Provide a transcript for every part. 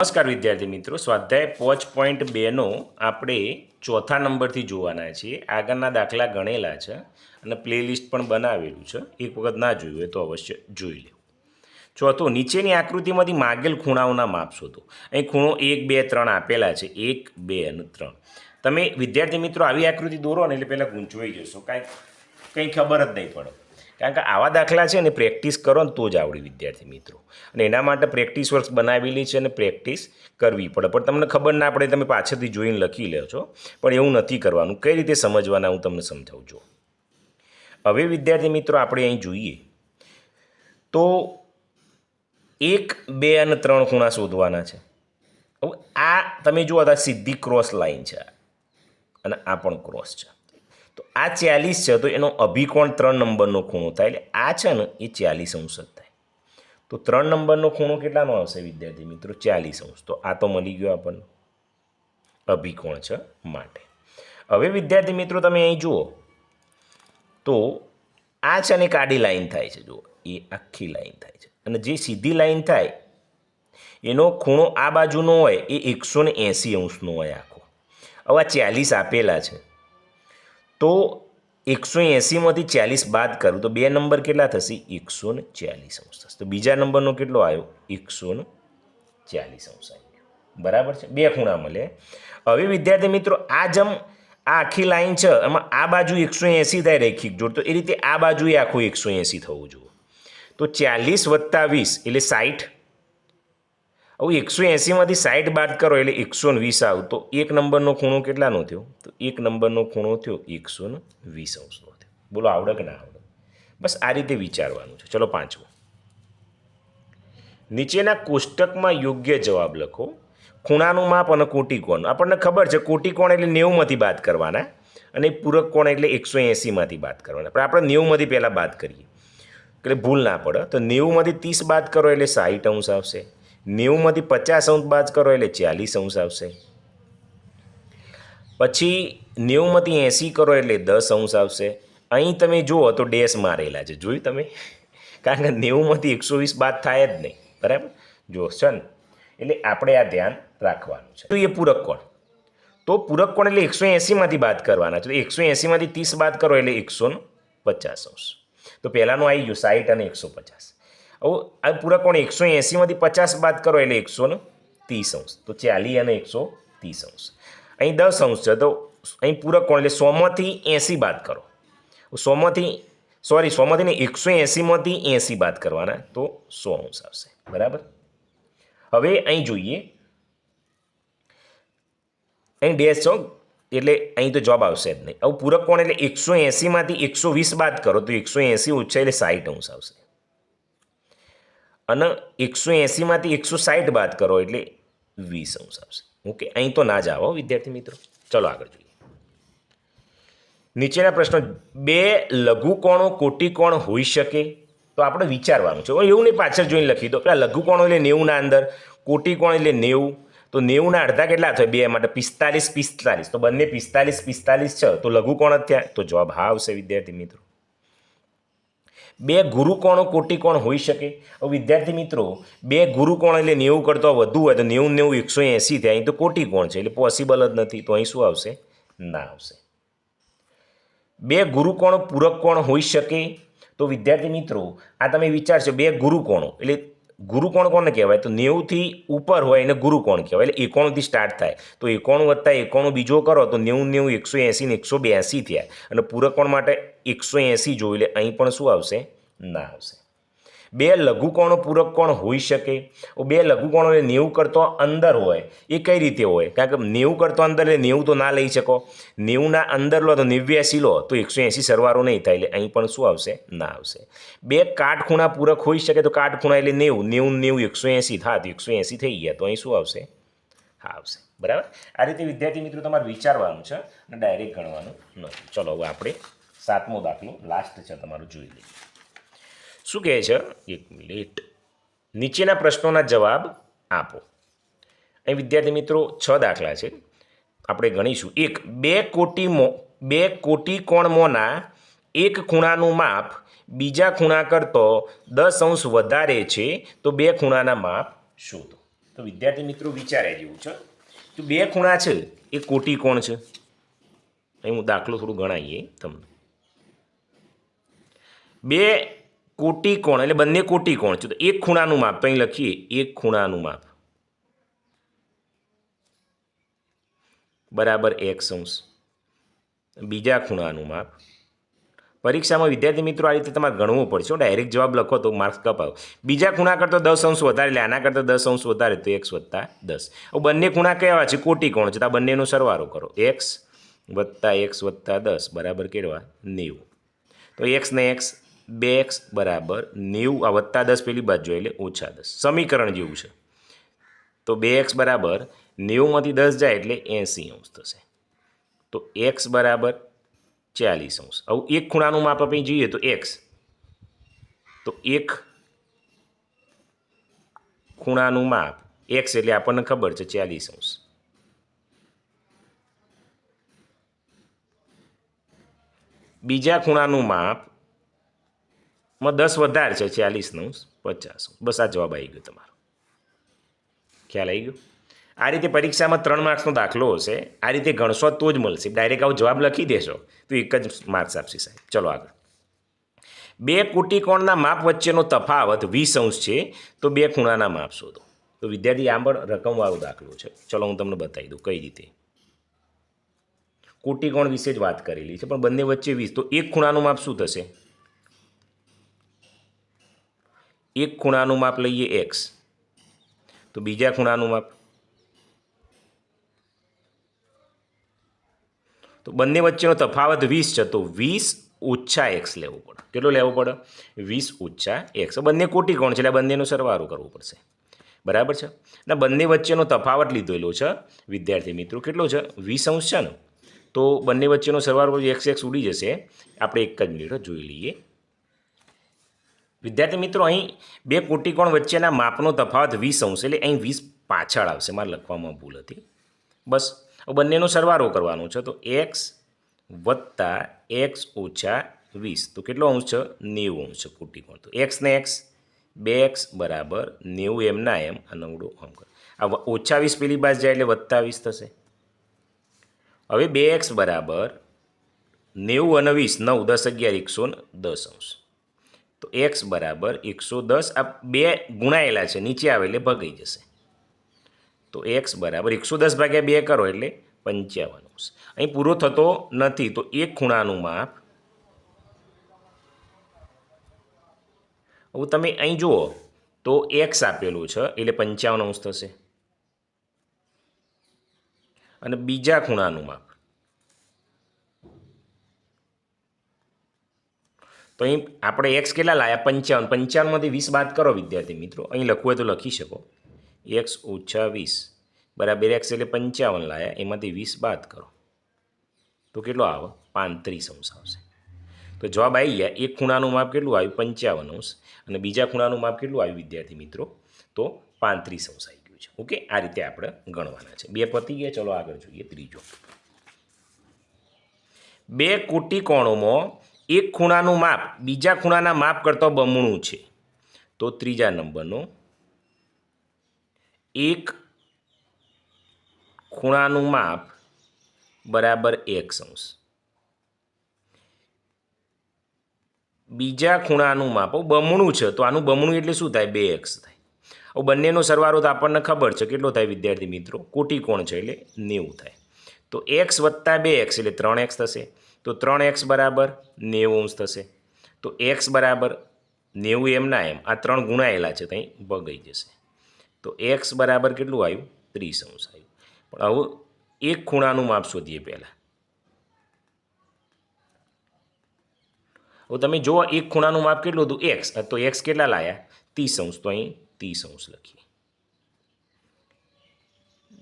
નમસ્કાર વિદ્યાર્થી મિત્રો, સ્વાધ્યાય પોચ પોઈન્ટ બેનો આપણે ચોથા નંબરથી જોવાના છીએ. આગળના દાખલા ગણેલા છે અને પ્લેલિસ્ટ પણ બનાવેલું છે. એક વખત ના જોયું હોય તો અવશ્ય જોઈ લેવું ચોથો, નીચેની આકૃતિમાંથી માગેલ ખૂણાઓના માપ શોધો. અહીં ખૂણો એક, બે, ત્રણ આપેલા છે. એક, બે અને ત્રણ. તમે વિદ્યાર્થી મિત્રો આવી આકૃતિ દોરો ને એટલે પહેલાં ગૂંચવાઈ જશો. કાંઈ કંઈ ખબર જ નહીં પડે. કારણ કે આવા દાખલા છે ને પ્રેક્ટિસ કરો ને તો જ આવડી વિદ્યાર્થી મિત્રો. અને એના માટે પ્રેક્ટિસ વર્ક્સ બનાવેલી છે અને પ્રેક્ટિસ કરવી પડે. પણ તમને ખબર ના પડે તમે પાછળથી જોઈને લખી લો છો. પણ એવું નથી કરવાનું. કઈ રીતે સમજવાના હું તમને સમજાવું. છું હવે વિદ્યાર્થી મિત્રો આપણે અહીં જોઈએ. તો એક, બે અને ત્રણ ખૂણા શોધવાના છે. આ તમે જુઓ, આ સીધી ક્રોસ લાઈન છે અને આ પણ ક્રોસ છે. તો આ ચાલીસ છે, તો એનો અભિકોણ ત્રણ નંબરનો ખૂણો થાય, એટલે આ છે ને, એ ચાલીસ અંશ જ થાય. તો ત્રણ નંબરનો ખૂણો કેટલાનો આવશે, વિદ્યાર્થી મિત્રો? ચાલીસ અંશ. તો આ તો મળી ગયો આપણને અભિકોણ છે માટે. હવે વિદ્યાર્થી મિત્રો, તમે અહીં જુઓ. તો આ છે ને આડી લાઈન થાય છે, જુઓ. એ આખી લાઈન થાય છે. અને જે સીધી લાઈન થાય, એનો ખૂણો આ બાજુનો હોય, એ એકસો ને એંસી અંશનો હોય આખો. હવે આ ચાલીસ આપેલા છે. તો એકસો એંસીમાંથી ચાલીસ બાદ કરું, તો બે નંબર કેટલા થશે? એકસો ને ચાલીસ અંશ થશે. તો બીજા નંબરનો કેટલો આવ્યો? એકસો ને ચાલીસ અંશ આવી બરાબર છે? બે ખૂણા મળે હવે વિદ્યાર્થી મિત્રો, આ જમ આ આખી લાઈન છે, એમાં આ બાજુ એકસો એંસી થાય રેખિક જોડ, તો એ રીતે આ બાજુએ આખું એકસો એંસી થવું જોઈએ. તો ચાલીસ વત્તા વીસ એટલે સાઠ હવે એકસો એંસીમાંથી સાઠ બાદ કરો એટલે એકસો વીસ આવ. તો એક નંબરનો ખૂણો કેટલાનો થયો? તો એક નંબરનો ખૂણો થયો એકસો વીસ અંશનો થયો. બોલો આવડે કે ના આવડે? બસ આ રીતે વિચારવાનું છે. ચલો પાંચમું. નીચેના કોષ્ટકમાં યોગ્ય જવાબ લખો. ખૂણાનું માપ અને કોટિકોણ. આપણને ખબર છે કોટિકોણ એટલે નેવુંમાંથી બાદ કરવાના અને પૂરક કોણ એટલે એકસો એંસીમાંથી બાદ કરવાના. પણ આપણે નેવુંમાંથી પહેલાં બાદ કરીએ. એટલે ભૂલ ના પડે. તો નેવુંમાંથી ત્રીસ બાદ કરો એટલે સાઠ અંશ આવશે. નેવુંમાંથી પચાસ અંશ બાદ કરો એટલે ચાલીસ અંશ આવશે. પછી નેવુંમાંથી એંસી કરો એટલે દસ અંશ આવશે. અહીં તમે જુઓ તો ડેશ મારેલા છે. જોયું તમે? કારણ કે નેવુંમાંથી એકસો વીસ બાદ થાય જ નહીં. બરાબર? જુઓ છે ને એટલે આપણે આ ધ્યાન રાખવાનું છે. તો એ પૂરક કોણ? તો પૂરક કોણ એટલે એકસો એંસીમાંથી બાદ કરવાના છે. તો એકસો એંસીમાંથી ત્રીસ બાદ કરો એટલે એકસો પચાસ અંશ. તો પહેલાંનું આવી ગયું સાઠ અને એકસો પચાસ. હવે આ પૂરક કોણ? એકસો એંસીમાંથી પચાસ બાદ કરો એટલે એકસો ત્રીસ અંશ. તો ચાલી અને એકસો ત્રીસ અંશ. અહીં દસ અંશ છે. તો અહીં પૂરક કોણ? એટલે સોમાંથી એંસી બાદ કરો. સોમાંથી, સોરી, સોમાંથી ને એકસો એંસીમાંથી એંસી બાદ કરવાના. તો સો અંશ આવશે. બરાબર? હવે અહીં જોઈએ. અહીં ડેશ છો? એટલે અહીં તો જવાબ આવશે જ નહીં. હવે પૂરક કોણ? એટલે એકસો એંસીમાંથી એકસો વીસ બાદ કરો. તો એકસો એંસી ઓછા એટલે સાઠ અંશ આવશે. અને એકસો એંસીમાંથી એકસો સાઠ બાદ કરો એટલે વીસ અંશ આવશે. ઓકે, અહીં તો ના જ આવો વિદ્યાર્થી મિત્રો. ચલો આગળ જોઈએ. નીચેના પ્રશ્નો, બે લઘુકોણો કોટિકોણ હોઈ શકે? તો આપણે વિચારવાનું છે. એવું નહીં પાછળ જોઈને લખી દો. પેલા લઘુકોણો એટલે નેવુંના અંદર કોટિકોણ એટલે નેવું. તો નેવુંના અડધા કેટલા થાય? બે માટે પિસ્તાલીસ પિસ્તાલીસ. તો બંને પિસ્તાલીસ પિસ્તાલીસ છે. તો લઘુકોણ જ થયા. તો જવાબ હા આવશે વિદ્યાર્થી મિત્રો. બે ગુરુકોણો કોટિકોણ હોઈ શકે? વિદ્યાર્થી મિત્રો, બે ગુરુકોણ એટલે નેવું કરતાં વધુ હોય તો નેવું નેવું એકસો એંસી થાય. તો કોટિકોણ છે? એટલે પોસિબલ જ નથી. તો અહીં શું આવશે? ના આવશે. બે ગુરુકોણ પૂરક કોણ હોઈ શકે? તો વિદ્યાર્થી મિત્રો, આ તમે વિચારશો બે ગુરુકોણો એટલે ગુરુકોણ કોને કહેવાય? તો નેવુંથી ઉપર હોય એને ગુરુકોણ કહેવાય? એટલે એકોણથી સ્ટાર્ટ થાય. તો એકોણું વત્તા એકોણું બીજો કરો તો નેવું નેવું એકસો એંસી ને એકસો બ્યાસી થયા. અને પૂરક કોણ માટે? એકસો એંસી જોયું એટલે અહીં પણ શું આવશે? ના આવશે. બે લઘુકોણો પૂરક કોણ હોઈ શકે? બે લઘુકોણો એટલે નેવું કરતો અંદર હોય, એ કઈ રીતે હોય? કારણ કે નેવું કરતો અંદર એટલે નેવું તો ના લઈ શકો. નેવુંના અંદર લો તો નેવ્યાસી લો, તો એકસો એંસી સરવારો નહીં થાય, એટલે અહીં પણ શું આવશે? ના આવશે. બે કાટખૂણા પૂરક હોઈ શકે તો કાટખૂણા એટલે નેવું નેવું નેવું, એકસો એંસી થાય તો એકસો એંસી થઈ ગયા, તો અહીં શું આવશે? હા આવશે. બરાબર? આ રીતે વિદ્યાર્થી મિત્રો તમારે વિચારવાનું છે અને ડાયરેક્ટ ગણવાનું નથી. ચલો હવે આપણે સાતમો દાખલો લાસ્ટ છે, તમારું જોઈ લઈએ. શું કહે છે? એક મિનિટ. નીચેના પ્રશ્નોના જવાબ આપો. અહીં વિદ્યાર્થી મિત્રો, છ દાખલા છે. આપણે ગણીશું. એક, બે કોટી મો, બે કોટી કોણમોના એક ખૂણાનું માપ, બીજા ખૂણા કરતો દસ અંશ વધારે છે, તો બે ખૂણાના માપ શોધો. તો વિદ્યાર્થી મિત્રો, વિચારે જેવું છે. તો બે ખૂણા છે, એ કોટી કોણ છે? અહીં હું દાખલો થોડું ગણાવીએ તમને. બે કોટી કોણ એટલે બંને કોટિકોણ છે. તો એક ખૂણાનું માપ અહીં લખીએ, એક ખૂણાનું માપ. બરાબર એક અંશ. બીજા ખૂણાનું માપ. પરીક્ષામાં વિદ્યાર્થી મિત્રો આ રીતે તમારે ગણવું પડશે. ડાયરેક્ટ જવાબ લખો તો માર્ક્સ કપાવ. બીજા ખૂણા કરતાં દસ અંશ વધારે, એટલે આના કરતાં દસ અંશ વધારે, તો એક્સ વત્તા દસ. બંને ખૂણા કેવા છે? કોટી કોણ છે. તો આ બંનેનો સરવારો કરો. એક્સ વત્તા એક્સ વત્તા દસ, બરાબર કેળવા નેવું. તો એક્સ ને એક્સ બે એક્સ બરાબર નેવું, આ વત્તા દસ પેલી બાજુ એટલે ઓછા દસ. સમીકરણ જેવું છે. તો બે એક્સ બરાબર નેવુંમાંથી દસ જાય એટલે એંસી અંશ થશે. તો એક્સ બરાબર ચાલીસ અંશ. આવું એક ખૂણાનું માપ આપણે જોઈએ તો એક્સ. તો એક ખૂણાનું માપ એક્સ એટલે આપણને ખબર છે ચાલીસ અંશ. બીજા ખૂણાનું માપ માં દસ વધારે છે ચાલીસનું પચાસ બસ આ જવાબ આવી ગયો તમારો. ખ્યાલ આવી ગયો? આ રીતે પરીક્ષામાં ત્રણ માર્ક્સનો દાખલો હશે, આ રીતે ગણશો તો જ મળશે. ડાયરેક્ટ આવો જવાબ લખી દેશો, તો એક જ માર્ક્સ આપશે સાહેબ. ચલો આગળ. બે કોટિકોણના માપ વચ્ચેનો તફાવત વીસ અંશ છે, તો બે ખૂણાના માપ શોધો. તો વિદ્યાર્થી પણ રકમવાળો દાખલો છે. ચલો હું તમને બતાવી દઉં કઈ રીતે. કોટિકોણ વિશે જ વાત કરેલી છે, પણ બંને વચ્ચે વીસ, તો એક ખૂણાનું માપ શું થશે? એક ખૂણાનું માપ લઈએ એક્સ તો બીજા ખૂણાનું માપ. તો બંને વચ્ચેનો તફાવત વીસ છે, તો વીસ ઓછા એક્સ લેવું પડે. કેટલો લેવો પડે? વીસ ઓછા એક્સ બંને કોટી કોણ છે? એટલે બંનેનો સરવારો કરવો પડશે. બરાબર છે? એટલે બંને વચ્ચેનો તફાવત લીધેલો છે, વિદ્યાર્થી મિત્રો, કેટલો છે? વીસ અંશ છે ને? તો બંને વચ્ચેનો સરવારો એક્સ એક્સ ઉડી જશે. આપણે એક જ મિનિટ જોઈ લઈએ. વિદ્યાર્થી મિત્રો, અહીં બે કોટિકોણ વચ્ચેના માપનો તફાવત વીસ અંશ, એટલે અહીં વીસ પાછળ આવશે, મારે લખવામાં ભૂલ હતી. બસ બંનેનો સરવારો કરવાનો છે, તો એક્સ વત્તા એક્સ ઓછા વીસ, તો કેટલો અંશ છે? નેવું અંશ છે કોટિકોણ. તો એક્સ ને એક્સ બે એક્સ બરાબર નેવું એમના એમ, આ નવડો કર આ ઓછા વીસ પેલી બાજુ જાય એટલે વત્તા વીસ થશે. હવે બે એક્સ બરાબર નેવું અને વીસ, નવ, દસ અગિયાર, એકસો ને દસ અંશ. તો એક્સ બરાબર એકસો દસ આ બે ગુણાયેલા છે, નીચે આવે એટલે ભગાઈ જશે. તો એક્સ બરાબર એકસો દસ ભાગ્યા બે કરો એટલે પંચાવન અંશ અહીં પૂરો થતો નથી, તો એક ખૂણાનું માપ. હવે તમે અહીં જુઓ, તો એક્સ આપેલું છે, એટલે પંચાવન અંશ થશે. અને બીજા ખૂણાનું માપ. તો અહીં આપણે એક્સ કેટલા લાયા? પંચાવન. પંચાવનમાંથી વીસ બાદ કરો, વિદ્યાર્થી મિત્રો. અહીં લખવું હોય તો લખી શકો. એક્સ ઓછા વીસ બરાબર એક્સ એટલે પંચાવન લાયા. એમાંથી વીસ બાદ કરો. તો કેટલો આવે? પાંત્રીસ અંશ આવશે. તો જવાબ આવી ગયા. એક ખૂણાનું માપ કેટલું આવ્યું? પંચાવન અંશ. અને બીજા ખૂણાનું માપ કેટલું આવ્યું, વિદ્યાર્થી મિત્રો? તો પાંત્રીસ અંશ આવી ગયું છે. ઓકે? આ રીતે આપણે ગણવાના છે. બે પતી ગયા. ચલો આગળ જોઈએ ત્રીજો. બે કોટી કોણોમાં એક ખૂણાનું માપ, બીજા ખૂણાના માપ કરતાં બમણું છે. તો ત્રીજા નંબરનો. એક ખૂણાનું માપ બરાબર એક અંશ. બીજા ખૂણાનું માપ બમણું છે, તો આનું બમણું એટલે શું થાય? બે એક્સ થાય. હવે બંનેનો સરવાળો તો આપણને ખબર છે, કેટલો થાય વિદ્યાર્થી મિત્રો? કોટી કોણ છે એટલે નેવું થાય. તો એક્સ વત્તા બે એક્સ એટલે ત્રણ એક્સ થશે. તો ત્રણ એક્સ બરાબર નેવું અંશ થશે. તો એક્સ બરાબર નેવું એમના એમ, આ ત્રણ ગુણાયેલા છે ત્યાં ભગાઈ જશે. તો એક્સ બરાબર કેટલું આવ્યું? ત્રીસ અંશ આવ્યું. પણ હવે એક ખૂણાનું માપ શોધીએ પહેલાં. હવે તમે જુઓ એક ખૂણાનું માપ કેટલું હતું? એક્સ. તો એક્સ કેટલા લાયા? ત્રીસ અંશ. તો અહીં ત્રીસ અંશ લખીએ.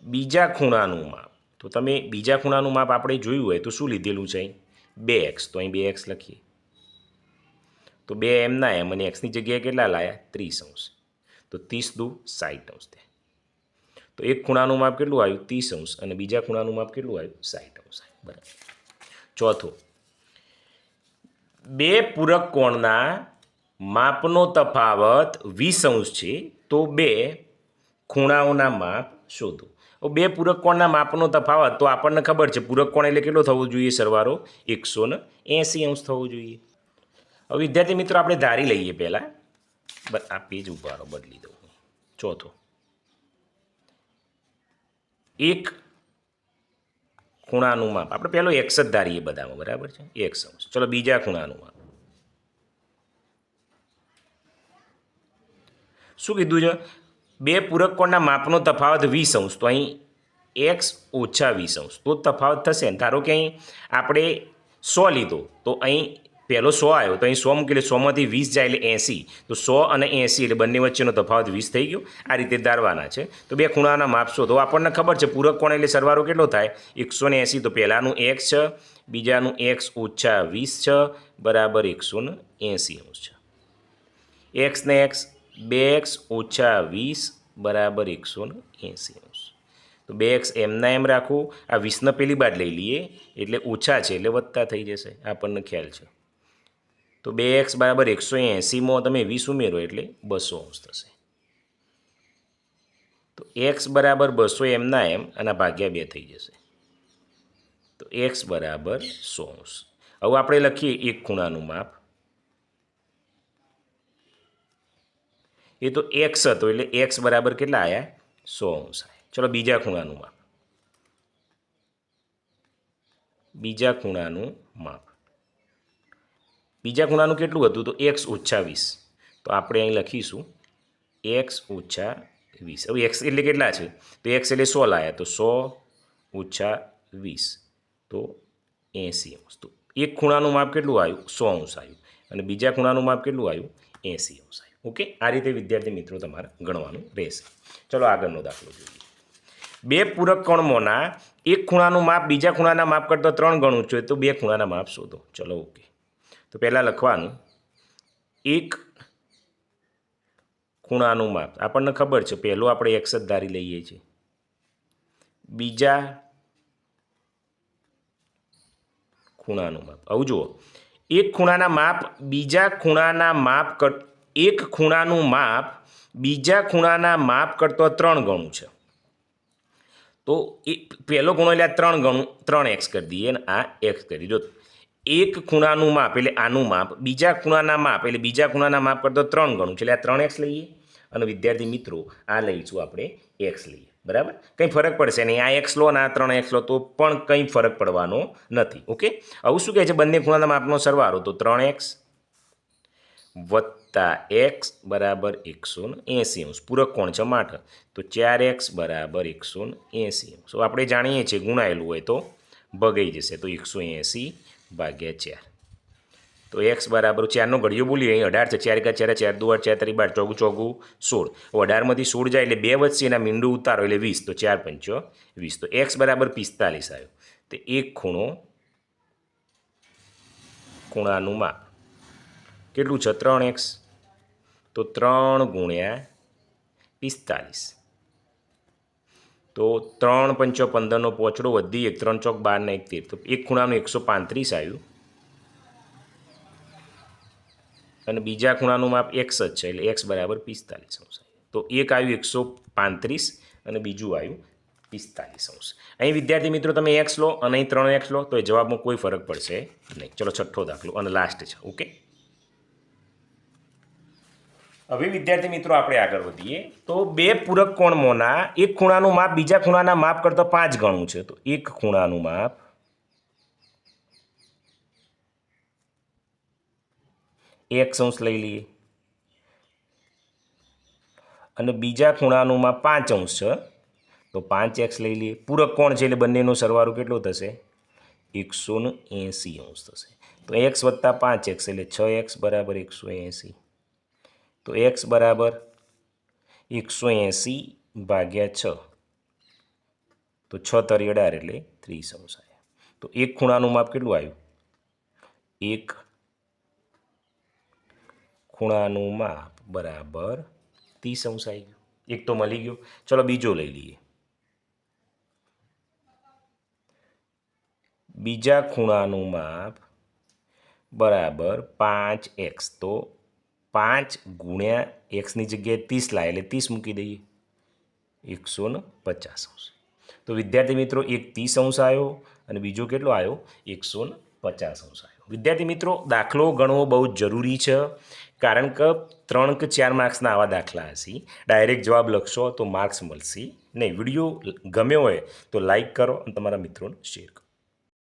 બીજા ખૂણાનું માપ. તો તમે બીજા ખૂણાનું માપ આપણે જોયું હોય તો શું લીધેલું છે અહીં? બે એક્સ તો અહીં બે એક્સ લખીએ. તો બે એમના એમ અને એક્સની જગ્યાએ કેટલા લાયા? ત્રીસ અંશ. તો ત્રીસ દુ સાઠ અંશ થાય. તો એક ખૂણાનું માપ કેટલું આવ્યું? ત્રીસ અંશ. અને બીજા ખૂણાનું માપ કેટલું આવ્યું? સાઠ અંશ બરાબર. ચોથું. બે પૂરક કોણના માપનો તફાવત વીસ અંશ છે, તો બે ખૂણાઓના માપ શોધો. બે પૂરક કોણના માપનો તફાવત તો આપણને ખબર છે. પૂરક કોણ એટલે કેટલો થવો જોઈએ સરવારો? એકસો ને અંશ થવો જોઈએ. હવે વિદ્યાર્થી મિત્રો, આપણે ધારી લઈએ પહેલાં. આ પેજ ઉભારો, બદલી દઉં ચોથો. એક ખૂણાનું માપ. આપણે પહેલો એક્સ જ ધારીએ બધામાં, બરાબર છે? એક્સ અંશ. ચલો, બીજા ખૂણાનું માપ. શું કીધું છે? બે પૂરક કોણના માપનો તફાવત વીસ અંશ. તો અહીં એક્સ ઓછા વીસ અંશ. તો તફાવત થશે. ધારો કે અહીં આપણે સો લીધો, તો અહીં પહેલો સો આવ્યો. તો અહીં સો મૂકી એટલે સોમાંથી વીસ જાય એટલે એંસી. તો સો અને એંસી એટલે બંને વચ્ચેનો તફાવત વીસ થઈ ગયો. આ રીતે ધારવાના છે. તો બે ખૂણાના માપશો તો આપણને ખબર છે, પૂરક કોણ એટલે સરવારો કેટલો થાય? એકસો એંસી. તો પહેલાંનું એક્સ છે, બીજાનું એક્સ ઓછા વીસ છે, બરાબર એકસો ને એંસી અંશ છે. એક્સ ને એક્સ બે એક્સ ઓછા વીસ બરાબર એકસો ને એંસી અંશ. તો બે એક્સ એમના એમ રાખવું આ વીસને પેલી બાદ લઈ લઈએ, એટલે ઓછા છે, એટલે વધતા થઈ જશે, આપણને ખ્યાલ છે. તો બે એક્સ બરાબર એકસો એંસીમાં તમે વીસ ઉમેરો એટલે બસો અંશ થશે. તો એક્સ બરાબર બસો એમના એમ અને ભાગ્યા બે થઈ જશે. તો એક્સ બરાબર સો અંશ. હવે આપણે લખીએ એક ખૂણાનું માપ. એ તો એક્સ હતો એટલે એક્સ બરાબર કેટલા આવ્યા સો અંશ ચલો બીજા ખૂણાનું માપ. બીજા ખૂણાનું માપ. બીજા ખૂણાનું કેટલું હતું? તો એક્સ ઓછા વીસ. તો આપણે અહીં લખીશું એક્સ ઓછા વીસ. હવે એક્સ એટલે કેટલા છે? તો એક્સ એટલે સો લાયા. તો સો ઓછા વીસ. તો એંસી અંશ. તો એક ખૂણાનું માપ કેટલું આવ્યું? સો અંશ આવ્યું. અને બીજા ખૂણાનું માપ કેટલું આવ્યું? એંસી અંશ ઓકે? આ રીતે વિદ્યાર્થી મિત્રો તમારે ગણવાનું રહેશે. ચલો આગળનો દાખલો જોઈએ. બે પૂરક કણમોના એક ખૂણાનું માપ બીજા ખૂણાના માપ કરતાં ત્રણ ગણું છે તો બે ખૂણાના માપ શોધો. ચલો, ઓકે. તો પહેલાં લખવાનું. એક ખૂણાનું માપ. આપણને ખબર છે, પહેલું આપણે એક્સ જ ધારી લઈએ છીએ. બીજા ખૂણાનું માપ. આવું જુઓ. એક ખૂણાના માપ બીજા ખૂણાના માપ કર એક ખૂણાનું માપ બીજા ખૂણાના માપ કરતો ત્રણ ગણું છે. તો એ પહેલો ખૂણો એટલે આ ત્રણ ગણું, ત્રણ એક્સ કરી દઈએ અને આ એક્સ કરી દો. એક ખૂણાનું માપ એટલે આનું માપ, બીજા ખૂણાના માપ એટલે બીજા ખૂણાના માપ કરતો ત્રણ ગણું છે. એટલે આ ત્રણ એક્સ લઈએ અને વિદ્યાર્થી મિત્રો, આ લઈશું આપણે એક્સ લઈએ. બરાબર? કંઈ ફરક પડશે નહીં. આ એક્સ લો અને આ ત્રણ એક્સ લો, તો પણ કંઈ ફરક પડવાનો નથી. ઓકે? આવું શું કહે છે? બંને ખૂણાના માપનો સરવાળો, તો ત્રણ એક્સ વત્તા એક્સ બરાબર એકસો એંસી અંશ. પૂરક કોણ છે? માઠ. તો ચાર એક્સ બરાબર એકસો એંસી અંશ. આપણે જાણીએ છીએ ગુણાયેલું હોય તો ભગાઈ જશે. તો એકસો એંસી ભાગ્યા ચાર. તો એક્સ બરાબર ચારનો ઘડિયો બોલીએ. અહીં અઢાર છે. ચાર એકા ચાર ચાર દુ આઠ ચાર તરી, બાર. ચોગું ચોગું, સોળ. અઢારમાંથી સોળ જાય એટલે બે વચ્ચે એના મીંડું ઉતારો એટલે વીસ. તો ચાર પંચો વીસ. તો એક્સ બરાબર પિસ્તાલીસ આવ્યો. તો એક ખૂણો ખૂણાનું માપ કેટલું છે? ત્રણ એક્સ. તો ત્રણ ગુણ્યા પિસ્તાલીસ. તો ત્રણ પંચો પંદરનો પોચડો વધી એક, ત્રણ ચોક બારને એક તેર તો એક ખૂણાનું એકસો પાંત્રીસ આવ્યું. અને બીજા ખૂણાનું માપ એક્સ જ છે, એટલે એક્સ બરાબર પિસ્તાલીસ અંશ. તો એક આવ્યું એકસો પાંત્રીસ અને બીજું આવ્યું પિસ્તાલીસ અંશ. અહીં વિદ્યાર્થી મિત્રો, તમે એક્સ લો અને અહીં ત્રણ એક્સ લો, તો એ જવાબમાં કોઈ ફરક પડશે નહીં. ચલો, છઠ્ઠો દાખલો અને લાસ્ટ છે, ઓકે? હવે વિદ્યાર્થી મિત્રો, આપણે આગળ વધીએ. તો બે પૂરક કોણમોના, એક ખૂણાનું માપ, બીજા ખૂણાના માપ કરતાં પાંચ ગણું છે. તો એક ખૂણાનું માપ એક અંશ લઈ લઈએ. અને બીજા ખૂણાનું માપ પાંચ અંશ છે. તો પાંચ એક્સ લઈ લઈએ. પૂરક કોણ છે? એટલે બંનેનો સરવારો કેટલો થશે? એકસો એંસી અંશ થશે. તો એક્સ વત્તા પાંચ એક્સ, એટલે છ એક્સ બરાબર એકસો એંસી. તો એક્સ બરાબર એકસો એંસી ભાગ્યા છ. તો છ તરી અઢાર એટલે ત્રીસ આવ્યા તો એક ખૂણાનું માપ કેટલું આવ્યું? એક ખૂણાનું માપ બરાબર ત્રીસ અંશ આવી ગયું. એક તો મળી ગયો. ચલો બીજો લઈ લઈએ. બીજા ખૂણાનું માપ બરાબર પાંચ એક્સ. તો પાંચ ગુણ્યા એક્સની જગ્યાએ ત્રીસ લાય, એટલે ત્રીસ મૂકી દઈએ. એકસો ને પચાસ અંશ. તો વિદ્યાર્થી મિત્રો, એક ત્રીસ અંશ આવ્યો અને બીજો કેટલો આવ્યો એકસો ને પચાસ અંશ આવ્યો વિદ્યાર્થી મિત્રો, દાખલો ગણવો બહુ જરૂરી છે, કારણ કે ત્રણ કે ચાર માર્ક્સના આવા દાખલા હશે. ડાયરેક્ટ જવાબ લખશો તો માર્ક્સ મળશે નહીં. વીડિયો ગમ્યો હોય તો લાઈક કરો અને તમારા મિત્રોને શેર કરો.